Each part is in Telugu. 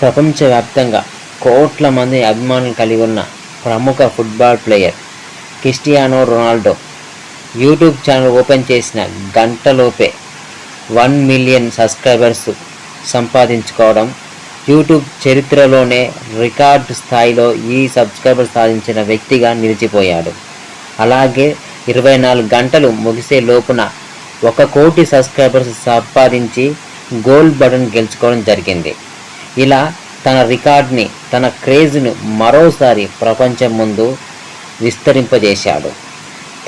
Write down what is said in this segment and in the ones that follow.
ప్రపంచవ్యాప్తంగా కోట్ల మంది అభిమానులు కలిగి ఉన్న ప్రముఖ football player Cristiano Ronaldo YouTube channel open చేసిన గంటలోపే వన్ మిలియన్ సబ్స్క్రైబర్స్ సంపాదించుకోవడం యూట్యూబ్ చరిత్రలోనే రికార్డు స్థాయిలో ఈ సబ్స్క్రైబర్ సాధించిన వ్యక్తిగా నిలిచిపోయాడు. అలాగే ఇరవై నాలుగు గంటలు ముగిసే లోపున ఒక కోటి సబ్స్క్రైబర్స్ సంపాదించి గోల్డ్ బటన్ గెలుచుకోవడం జరిగింది. ఇలా తన రికార్డ్ని తన క్రేజ్ను మరోసారి ప్రపంచం ముందు విస్తరింపజేశాడు.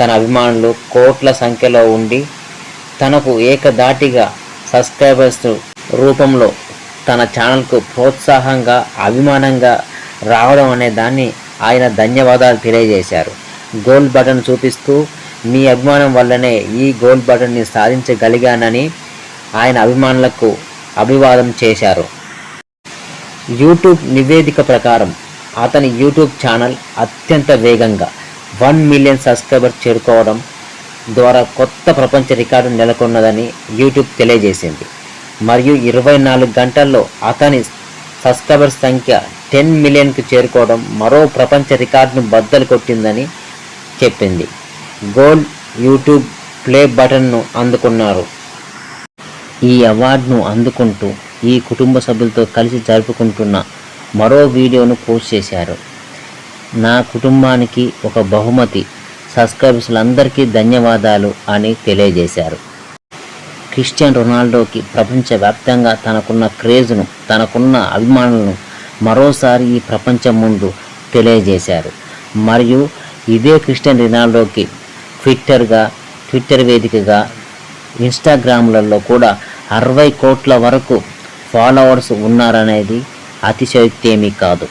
తన అభిమానులు కోట్ల సంఖ్యలో ఉండి తనకు ఏకదాటిగా సబ్స్క్రైబర్స్ రూపంలో తన ఛానల్కు ప్రోత్సాహంగా అభిమానంగా రావడం అనే దాన్ని ఆయన ధన్యవాదాలు తెలియజేశారు. గోల్డ్ బటన్ చూపిస్తూ మీ అభిమానం వల్లనే ఈ గోల్డ్ బటన్ని సాధించగలిగానని ఆయన అభిమానులకు అభివాదం చేశారు. యూట్యూబ్ నివేదిక ప్రకారం అతని యూట్యూబ్ ఛానల్ అత్యంత వేగంగా వన్ మిలియన్ సబ్స్క్రైబర్ చేరుకోవడం ద్వారా కొత్త ప్రపంచ రికార్డు నెలకొన్నదని యూట్యూబ్ తెలియజేసింది. మరియు ఇరవై నాలుగు గంటల్లో అతని సబ్స్క్రైబర్ సంఖ్య టెన్ మిలియన్కు చేరుకోవడం మరో ప్రపంచ రికార్డును బద్దలు కొట్టిందని చెప్పింది. గోల్డ్ యూట్యూబ్ ప్లే బటన్ను అందుకున్నారు. ఈ అవార్డును అందుకుంటూ ఈ కుటుంబ సభ్యులతో కలిసి జరుపుకుంటున్న మరో వీడియోను పోస్ట్ చేశారు. నా కుటుంబానికి ఒక బహుమతి సబ్స్క్రైబర్స్లందరికీ ధన్యవాదాలు అని తెలియజేశారు. క్రిస్టియన్ రొనాల్డోకి ప్రపంచవ్యాప్తంగా తనకున్న క్రేజ్ను తనకున్న అభిమానులను మరోసారి ఈ ప్రపంచం ముందు తెలియజేశారు. మరియు ఇదే క్రిస్టియన్ రొనాల్డోకి ట్విట్టర్గా ట్విట్టర్ వేదికగా ఇన్స్టాగ్రామ్లలో కూడా అరవై కోట్ల వరకు ఫాలోవర్స్ ఉన్నారనేది అతిశయోక్తి ఏమీ కాదు.